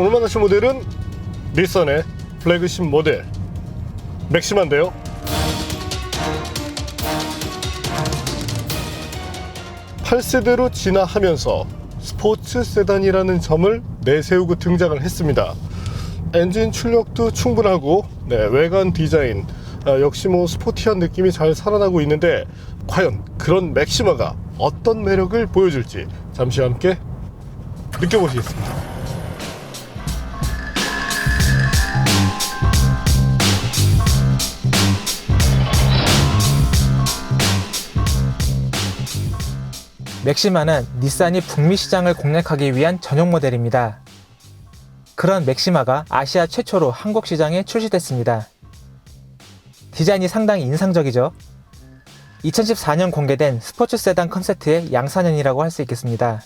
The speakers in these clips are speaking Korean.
오늘 만나실 모델은 닛산의 플래그십 모델 맥시마인데요. 팔세대로 진화하면서 스포츠 세단이라는 점을 내세우고 등장을 했습니다. 엔진 출력도 충분하고 네, 외관 디자인 아, 역시 뭐 스포티한 느낌이 잘 살아나고 있는데 과연 그런 맥시마가 어떤 매력을 보여줄지 잠시 함께 느껴보시겠습니다. 맥시마는 닛산이 북미 시장을 공략하기 위한 전용 모델입니다. 그런 맥시마가 아시아 최초로 한국 시장에 출시됐습니다. 디자인이 상당히 인상적이죠. 2014년 공개된 스포츠 세단 컨셉트의 양산형이라고 할 수 있겠습니다.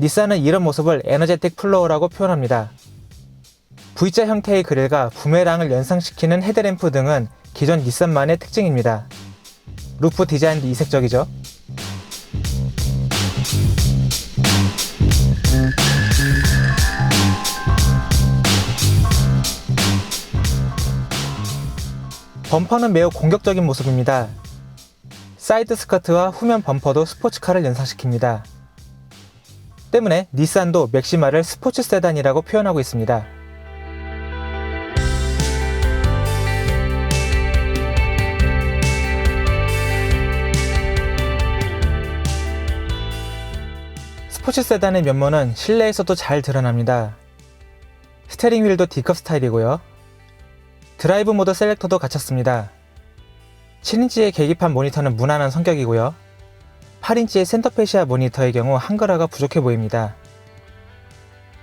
닛산은 이런 모습을 에너제틱 플로어라고 표현합니다. V자 형태의 그릴과 부메랑을 연상시키는 헤드램프 등은 기존 닛산만의 특징입니다. 루프 디자인도 이색적이죠. 범퍼는 매우 공격적인 모습입니다. 사이드 스커트와 후면 범퍼도 스포츠카를 연상시킵니다. 때문에 닛산도 맥시마를 스포츠 세단이라고 표현하고 있습니다. 스포츠 세단의 면모는 실내에서도 잘 드러납니다. 스테링 휠도 D컵 스타일이고요. 드라이브 모드 셀렉터도 갖췄습니다. 7인치의 계기판 모니터는 무난한 성격이고요. 8인치의 센터페시아 모니터의 경우 한글화가 부족해 보입니다.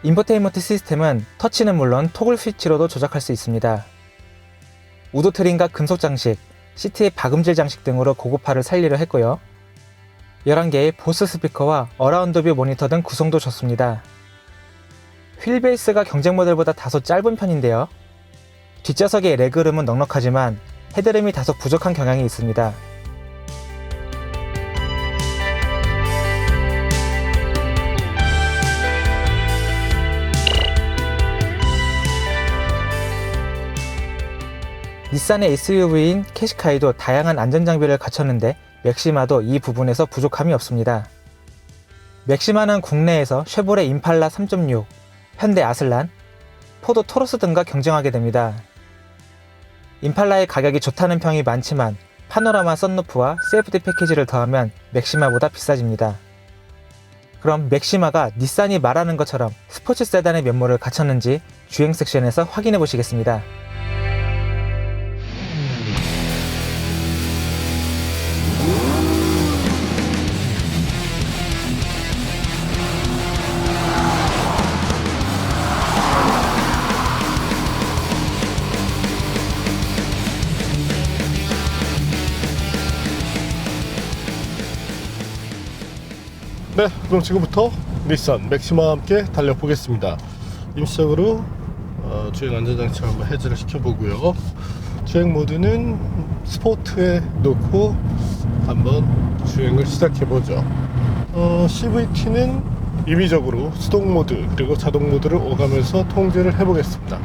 인포테인먼트 시스템은 터치는 물론 토글 스위치로도 조작할 수 있습니다. 우드 트림과 금속 장식, 시트의 박음질 장식 등으로 고급화를 살리려 했고요. 11개의 보스 스피커와 어라운드 뷰 모니터 등 구성도 좋습니다. 휠 베이스가 경쟁 모델보다 다소 짧은 편인데요. 뒷좌석의 레그룸은 넉넉하지만 헤드룸이 다소 부족한 경향이 있습니다. 닛산의 SUV인 캐시카이도 다양한 안전장비를 갖췄는데 맥시마도 이 부분에서 부족함이 없습니다. 맥시마는 국내에서 쉐보레 임팔라 3.6, 현대 아슬란, 포도 토로스 등과 경쟁하게 됩니다. 임팔라의 가격이 좋다는 평이 많지만 파노라마 썬루프와 세이프티 패키지를 더하면 맥시마보다 비싸집니다. 그럼 맥시마가 닛산이 말하는 것처럼 스포츠 세단의 면모를 갖췄는지 주행 섹션에서 확인해 보시겠습니다. 네, 그럼 지금부터 닛산 맥시마와 함께 달려보겠습니다. 임시적으로 어, 주행 안전장치 한번 해제를 시켜보고요. 주행 모드는 스포트에 놓고 한번 주행을 시작해보죠. 어, CVT는 임의적으로 수동 모드 그리고 자동 모드를 오가면서 통제를 해보겠습니다.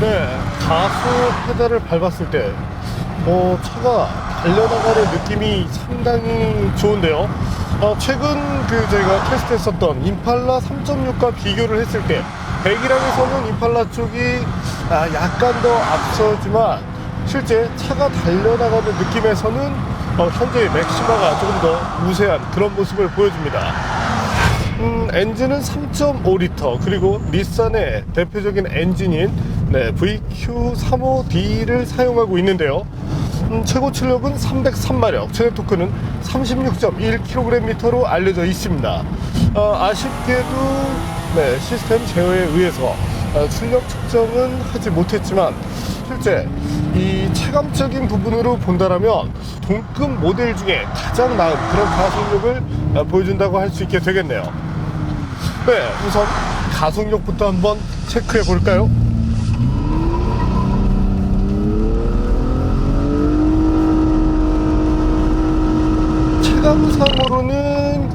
네, 가수 페달을 밟았을 때, 어, 차가 달려나가는 느낌이 상당히 좋은데요. 어, 최근 그 저희가 테스트했었던 임팔라 3.6과 비교를 했을 때, 배기량에서는 임팔라 쪽이 아, 약간 더 앞서지만, 실제 차가 달려나가는 느낌에서는 어, 현재 맥시마가 조금 더 우세한 그런 모습을 보여줍니다. 음, 엔진은 3.5리터 그리고 닛산의 대표적인 엔진인 네, VQ35D를 사용하고 있는데요. 음, 최고 출력은 303마력, 최대 토크는 36.1kgm로 알려져 있습니다. 어, 아쉽게도 네, 시스템 제어에 의해서 어, 출력 측정은 하지 못했지만 실제 이 체감적인 부분으로 본다라면 동급 모델 중에 가장 나은 그런 가속력을 어, 보여준다고 할 수 있게 되겠네요. 네, 우선 가속력부터 한번 체크해 볼까요? 시간상으로는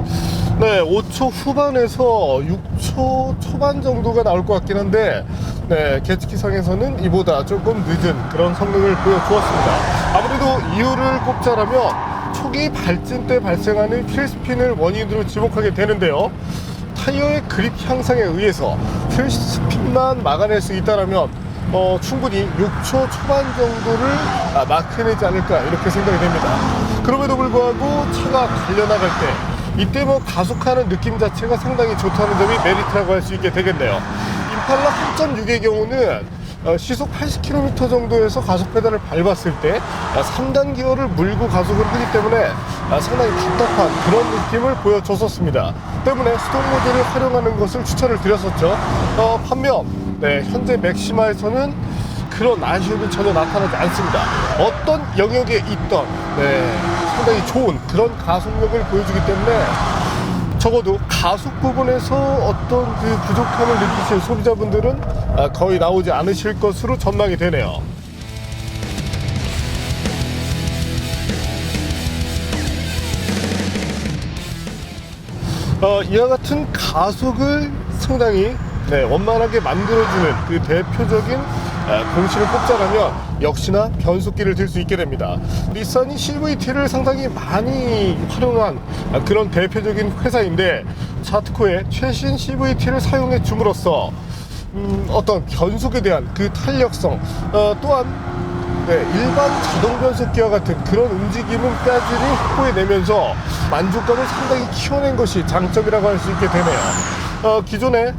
네, 5초 후반에서 6초 초반 정도가 나올 것 같긴 한데 네, 계측기상에서는 이보다 조금 늦은 그런 성능을 보여주었습니다. 아무래도 이유를 꼽자라면 초기 발진 때 발생하는 휠스핀을 원인으로 지목하게 되는데요. 타이어의 그립 향상에 의해서 휠스핀만 막아낼 수 있다라면 어, 충분히 6초 초반 정도를 아, 마크내지 않을까 이렇게 생각이 됩니다. 그럼에도 불구하고 차가 달려나갈 때 이때 뭐 가속하는 느낌 자체가 상당히 좋다는 점이 메리트라고 할 수 있게 되겠네요. 임팔라 3.6의 경우는 어, 시속 80km 정도에서 가속 페달을 밟았을 때 아, 3단 기어를 물고 가속을 하기 때문에 아, 상당히 답답한 그런 느낌을 보여줬었습니다. 때문에 수동 모드를 활용하는 것을 추천을 드렸었죠. 어, 반면 네, 현재 맥시마에서는 그런 아쉬움이 전혀 나타나지 않습니다. 어떤 영역에 있던 네, 상당히 좋은 그런 가속력을 보여주기 때문에 적어도 가속 부분에서 어떤 그 부족함을 느끼실 소비자분들은 아, 거의 나오지 않으실 것으로 전망이 되네요. 어, 이와 같은 가속을 상당히 네, 원만하게 만들어주는 그 대표적인 아, 공식을 꼽자라면 역시나 변속기를 들 수 있게 됩니다. 닛산이 CVT를 상당히 많이 활용한 아, 그런 대표적인 회사인데 차트코의 최신 CVT를 사용해 줌으로써 음, 어떤 변속에 대한 그 탄력성 어, 또한 네, 일반 자동 변속기와 같은 그런 움직임은 까지리 확보해내면서 만족감을 상당히 키워낸 것이 장점이라고 할 수 있게 되네요. 어, 기존에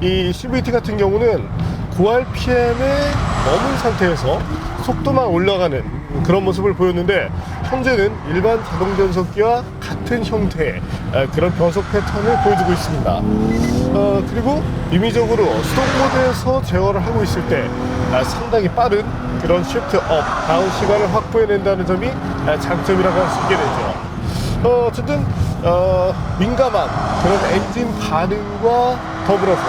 이 CVT 같은 경우는 고RPM에 머문 상태에서 속도만 올라가는 그런 모습을 보였는데 현재는 일반 자동 변속기와 같은 형태의 아, 그런 변속 패턴을 보여주고 있습니다. 어, 그리고 임의적으로 수동 모드에서 제어를 하고 있을 때 아, 상당히 빠른 그런 시프트 업, 다운 시간을 확보해낸다는 점이 아, 장점이라고 할 수 있게 되죠. 어, 어쨌든 어, 민감한 그런 엔진 반응과 더불어서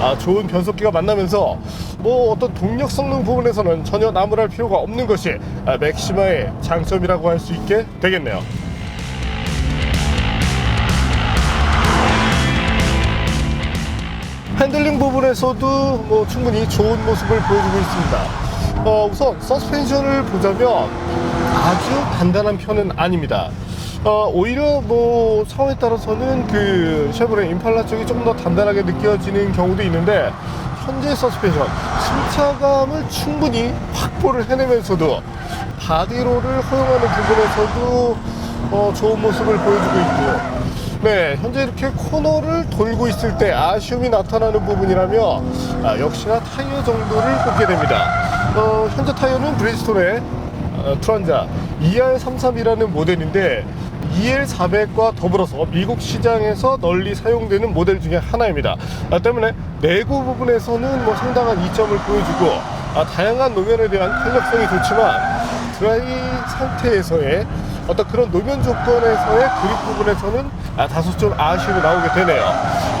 아, 좋은 변속기가 만나면서 뭐 어떤 동력 성능 부분에서는 전혀 나무랄 필요가 없는 것이 아, 맥시마의 장점이라고 할 수 있게 되겠네요. 핸들링 부분에서도 뭐 충분히 좋은 모습을 보여주고 있습니다. 어, 우선 서스펜션을 보자면 아주 단단한 편은 아닙니다. 어, 오히려 뭐 상황에 따라서는 그 쉐보레 임팔라 쪽이 조금 더 단단하게 느껴지는 경우도 있는데 현재 서스펜션 승차감을 충분히 확보를 해내면서도 바디로를 허용하는 부분에서도 어, 좋은 모습을 보여주고 있고 네, 현재 이렇게 코너를 돌고 있을 때 아쉬움이 나타나는 부분이라면 아, 역시나 타이어 정도를 꼽게 됩니다. 어, 현재 타이어는 브리ヂ스톤의 어, 트란자 ER33이라는 모델인데 EL400과 더불어서 미국 시장에서 널리 사용되는 모델 중에 하나입니다. 아, 때문에 내구 부분에서는 뭐 상당한 이점을 보여주고 아, 다양한 노면에 대한 탄력성이 좋지만 드라이 상태에서의 어떤 그런 노면 조건에서의 그립 부분에서는 아, 다소 좀 아쉬움이 나오게 되네요.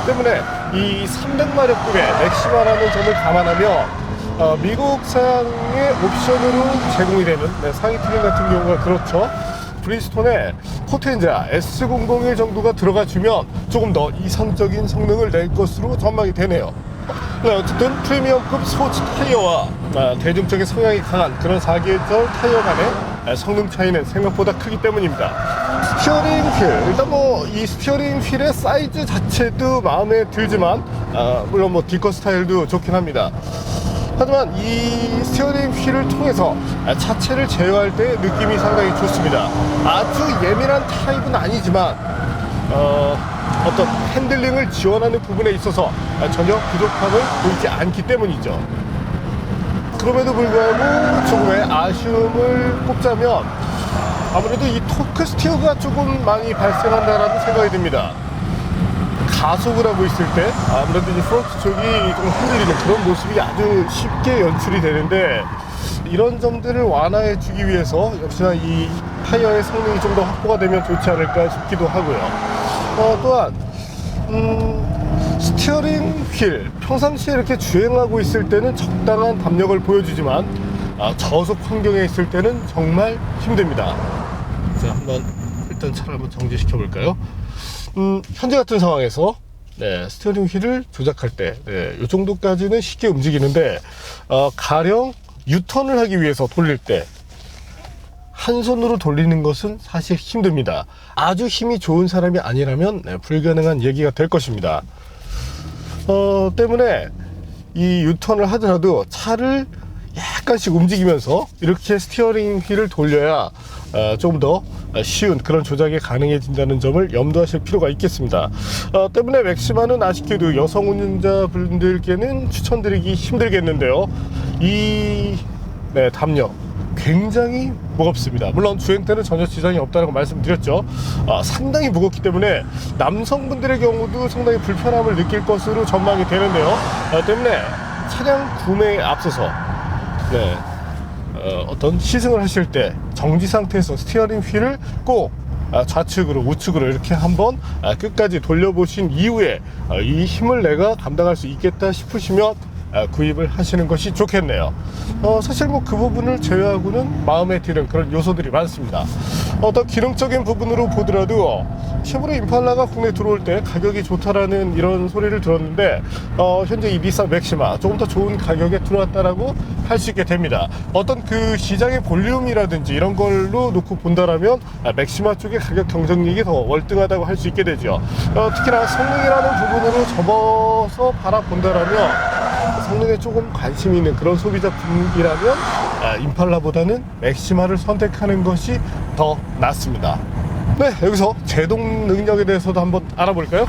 때문에 이 300마력급의 맥시마라는 점을 감안하면 어, 미국상의 옵션으로 제공이 되는 네, 상위 트림 같은 경우가 그렇죠. 브리스톤의 포텐자 S001 정도가 들어가 주면 조금 더 이상적인 성능을 낼 것으로 전망이 되네요. 네, 어쨌든 프리미엄급 스포츠 타이어와 아, 대중적인 성향이 강한 그런 4계절 타이어 간의 아, 성능 차이는 생각보다 크기 때문입니다. 스티어링 휠, 일단 뭐 이 스티어링 휠의 사이즈 자체도 마음에 들지만 아, 물론 뭐 디커 스타일도 좋긴 합니다. 하지만 이 스티어링 휠을 통해서 아, 차체를 제어할 때 느낌이 상당히 좋습니다. 아주 예민한 타입은 아니지만 어, 어떤 핸들링을 지원하는 부분에 있어서 아, 전혀 부족함을 보이지 않기 때문이죠. 그럼에도 불구하고 조금의 아쉬움을 꼽자면 아무래도 이 토크 스티어가 조금 많이 발생한다라는 생각이 듭니다. 가속을 하고 있을 때 아무래도 이 프론트 쪽이 좀 흔들리는 그런 모습이 아주 쉽게 연출이 되는데 이런 점들을 완화해 주기 위해서 역시나 이 타이어의 성능이 좀 더 확보가 되면 좋지 않을까 싶기도 하고요. 어, 또한 음, 스티어링 휠 평상시에 이렇게 주행하고 있을 때는 적당한 담력을 보여주지만 아, 저속 환경에 있을 때는 정말 힘듭니다. 자 한번 일단 차를 한번 정지시켜 볼까요? 음, 현재 같은 상황에서 네, 스티어링 휠을 조작할 때, 네, 이 정도까지는 쉽게 움직이는데, 어, 가령 유턴을 하기 위해서 돌릴 때, 한 손으로 돌리는 것은 사실 힘듭니다. 아주 힘이 좋은 사람이 아니라면 네, 불가능한 얘기가 될 것입니다. 어, 때문에 이 유턴을 하더라도 차를 약간씩 움직이면서 이렇게 스티어링 휠을 돌려야 어, 조금 더 쉬운 그런 조작이 가능해진다는 점을 염두하실 필요가 있겠습니다. 어, 때문에 맥시마는 아쉽게도 여성 운전자분들께는 추천드리기 힘들겠는데요. 이 네, 담력 굉장히 무겁습니다. 물론 주행 때는 전혀 지장이 없다고 말씀드렸죠. 아, 상당히 무겁기 때문에 남성분들의 경우도 상당히 불편함을 느낄 것으로 전망이 되는데요. 아, 때문에 차량 구매에 앞서서 네, 어, 떤 시승을 하실 때 정지 상태에서 스티어링 휠을 꼭 아, 좌측으로 우측으로 이렇게 한번 아, 끝까지 돌려보신 이후에 아, 이 힘을 내가 감당할 수 있겠다 싶으시면 아, 구입을 하시는 것이 좋겠네요. 어, 사실 뭐 그 부분을 제외하고는 마음에 드는 그런 요소들이 많습니다. 어떤 기능적인 부분으로 보더라도 쉐보레 임팔라가 국내 들어올 때 가격이 좋다라는 이런 소리를 들었는데 어, 현재 이 니산 맥시마 조금 더 좋은 가격에 들어왔다라고 할 수 있게 됩니다. 어떤 그 시장의 볼륨이라든지 이런 걸로 놓고 본다라면 아, 맥시마 쪽의 가격 경쟁력이 더 월등하다고 할 수 있게 되죠. 어, 특히나 성능이라는 부분으로 접어서 바라본다라면 성능에 조금 관심 있는 그런 소비자분이라면 아, 임팔라보다는 맥시마를 선택하는 것이 더 낫습니다. 네, 여기서 제동 능력에 대해서도 한번 알아볼까요?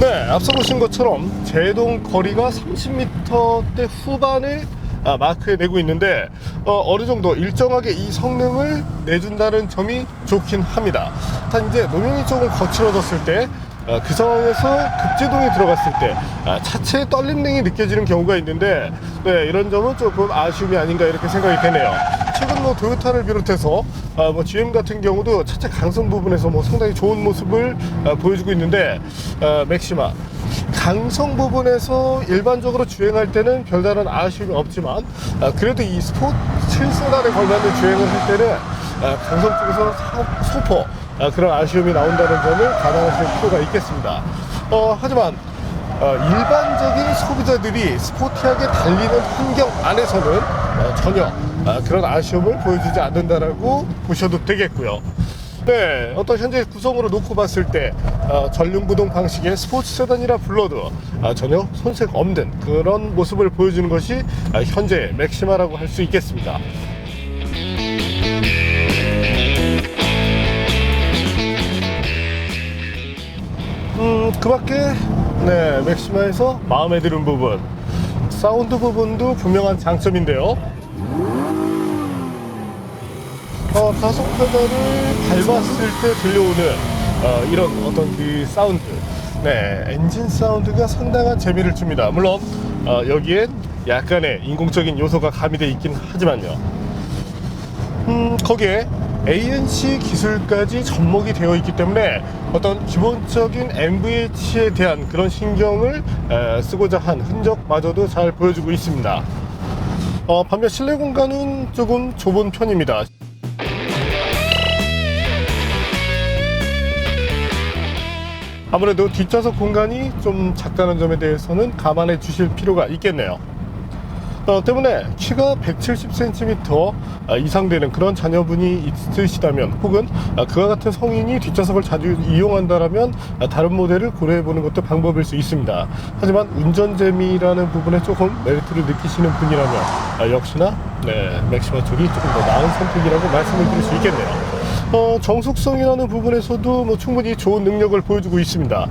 네, 앞서 보신 것처럼 제동 거리가 30m대 후반을 아, 마크에 내고 있는데 어, 느 정도 일정하게 이 성능을 내준다는 점이 좋긴 합니다. 단 이제 노면이 조금 거칠어졌을 때 어, 그 상황에서 급제동이 들어갔을 때 아, 차체의 떨림등이 느껴지는 경우가 있는데 네, 이런 점은 조금 아쉬움이 아닌가 이렇게 생각이 되네요. 최근 뭐 토요타를 비롯해서 아, 뭐 GM 같은 경우도 차체 강성 부분에서 뭐 상당히 좋은 모습을 아, 보여주고 있는데 아, 맥시마 강성 부분에서 일반적으로 주행할 때는 별다른 아쉬움이 없지만 아, 그래도 이 스포츠 7세단에 걸맞는 주행을 할 때는 아, 강성 쪽에서 사- 소포 아, 그런 아쉬움이 나온다는 점을 감안하실 필요가 있겠습니다. 어, 하지만 어, 일반적인 소비자들이 스포티하게 달리는 환경 안에서는 어, 전혀 아, 그런 아쉬움을 보여주지 않는다라고 보셔도 되겠고요. 네, 어떤 현재 구성으로 놓고 봤을 때 어, 전륜구동 방식의 스포츠 세단이라 불러도 아, 전혀 손색 없는 그런 모습을 보여주는 것이 아, 현재 맥시마라고 할 수 있겠습니다. 음, 그 밖에, 네, 맥시마에서 마음에 드는 부분. 사운드 부분도 분명한 장점인데요. 어, 가속 페달을 밟았을 때 들려오는 어, 이런 어떤 그 사운드. 네, 엔진 사운드가 상당한 재미를 줍니다. 물론, 어, 여기엔 약간의 인공적인 요소가 가미되어 있긴 하지만요. 음, 거기에 ANC 기술까지 접목이 되어 있기 때문에 어떤 기본적인 MVH에 대한 그런 신경을 에, 쓰고자 한 흔적마저도 잘 보여주고 있습니다. 어, 반면 실내 공간은 조금 좁은 편입니다. 아무래도 뒷좌석 공간이 좀 작다는 점에 대해서는 감안해 주실 필요가 있겠네요. 어, 때문에 키가 170cm 이상 되는 그런 자녀분이 있으시다면 혹은 아, 그와 같은 성인이 뒷좌석을 자주 이용한다라면 아, 다른 모델을 고려해 보는 것도 방법일 수 있습니다. 하지만 운전 재미라는 부분에 조금 메리트를 느끼시는 분이라면 아, 역시나 네, 맥시마 쪽이 조금 더 나은 선택이라고 말씀을 드릴 수 있겠네요. 어, 정숙성이라는 부분에서도 뭐 충분히 좋은 능력을 보여주고 있습니다.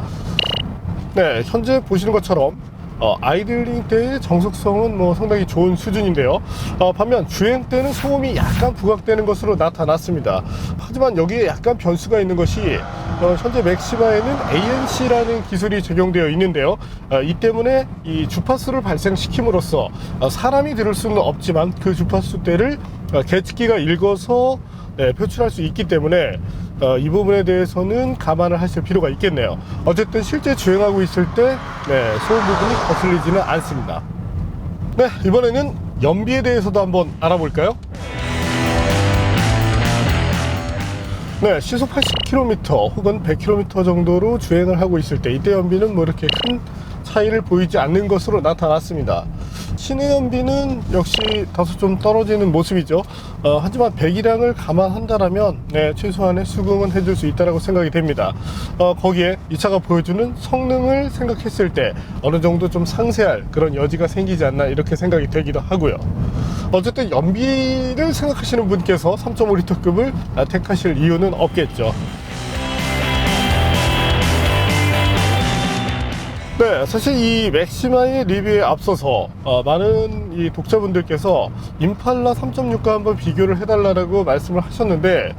네, 현재 보시는 것처럼 어, 아이들링 때의 정숙성은 뭐 상당히 좋은 수준인데요. 어, 반면 주행 때는 소음이 약간 부각되는 것으로 나타났습니다. 하지만 여기에 약간 변수가 있는 것이 어, 현재 맥시마에는 ANC라는 기술이 적용되어 있는데요. 어, 이 때문에 이 주파수를 발생시킴으로써 어, 사람이 들을 수는 없지만 그 주파수 대를 어, 계측기가 읽어서 네, 표출할 수 있기 때문에 어, 이 부분에 대해서는 감안을 하실 필요가 있겠네요. 어쨌든 실제 주행하고 있을 때 네, 소음 부분이 거슬리지는 않습니다. 네, 이번에는 연비에 대해서도 한번 알아볼까요? 네, 시속 80km 혹은 100km 정도로 주행을 하고 있을 때 이때 연비는 뭐 이렇게 큰 차이를 보이지 않는 것으로 나타났습니다. 시내 연비는 역시 다소 좀 떨어지는 모습이죠. 어, 하지만 배기량을 감안한다라면 네, 최소한의 수긍은 해줄 수 있다고 생각이 됩니다. 어, 거기에 이 차가 보여주는 성능을 생각했을 때 어느 정도 좀 상세할 그런 여지가 생기지 않나 이렇게 생각이 되기도 하고요. 어쨌든 연비를 생각하시는 분께서 3.5리터급을 택하실 이유는 없겠죠. 네, 사실 이 맥시마의 리뷰에 앞서서 어, 많은 이 독자분들께서 임팔라 3.6과 한번 비교를 해달라고 말씀을 하셨는데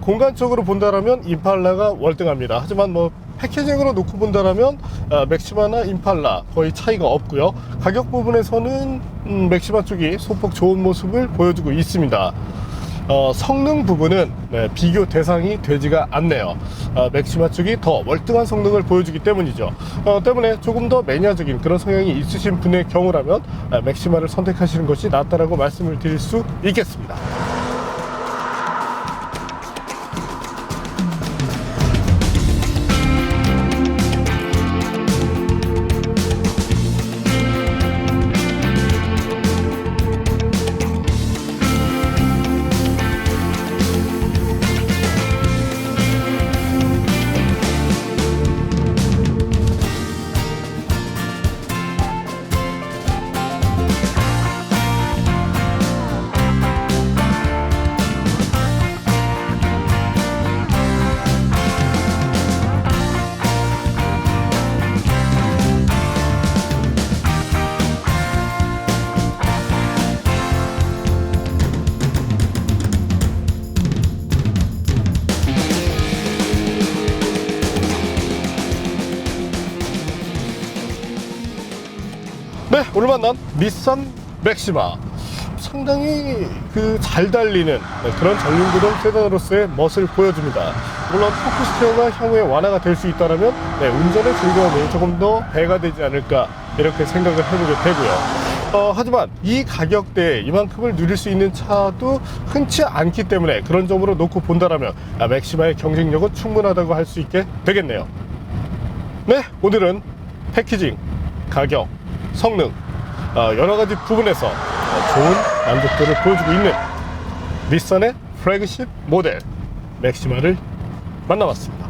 공간적으로 본다라면 임팔라가 월등합니다. 하지만 뭐 패키징으로 놓고 본다라면 어, 맥시마나 임팔라 거의 차이가 없고요. 가격 부분에서는 음, 맥시마 쪽이 소폭 좋은 모습을 보여주고 있습니다. 어, 성능 부분은 네, 비교 대상이 되지가 않네요. 어, 맥시마 쪽이 더 월등한 성능을 보여주기 때문이죠. 어, 때문에 조금 더 매니아적인 그런 성향이 있으신 분의 경우라면 어, 맥시마를 선택하시는 것이 낫다라고 말씀을 드릴 수 있겠습니다. 오늘 만난 닛산 맥시마. 상당히 그 잘 달리는 네, 그런 전륜구동 세단으로서의 멋을 보여줍니다. 물론 토크 스티어가 향후에 완화가 될 수 있다면 네, 운전의 즐거움이 조금 더 배가 되지 않을까 이렇게 생각을 해보게 되고요. 어, 하지만 이 가격대에 이만큼을 누릴 수 있는 차도 흔치 않기 때문에 그런 점으로 놓고 본다라면 아, 맥시마의 경쟁력은 충분하다고 할 수 있게 되겠네요. 네, 오늘은 패키징, 가격, 성능 어, 여러 가지 부분에서 어, 좋은 만족도를 보여주고 있는 닛산의 플래그십 모델 맥시마를 만나봤습니다.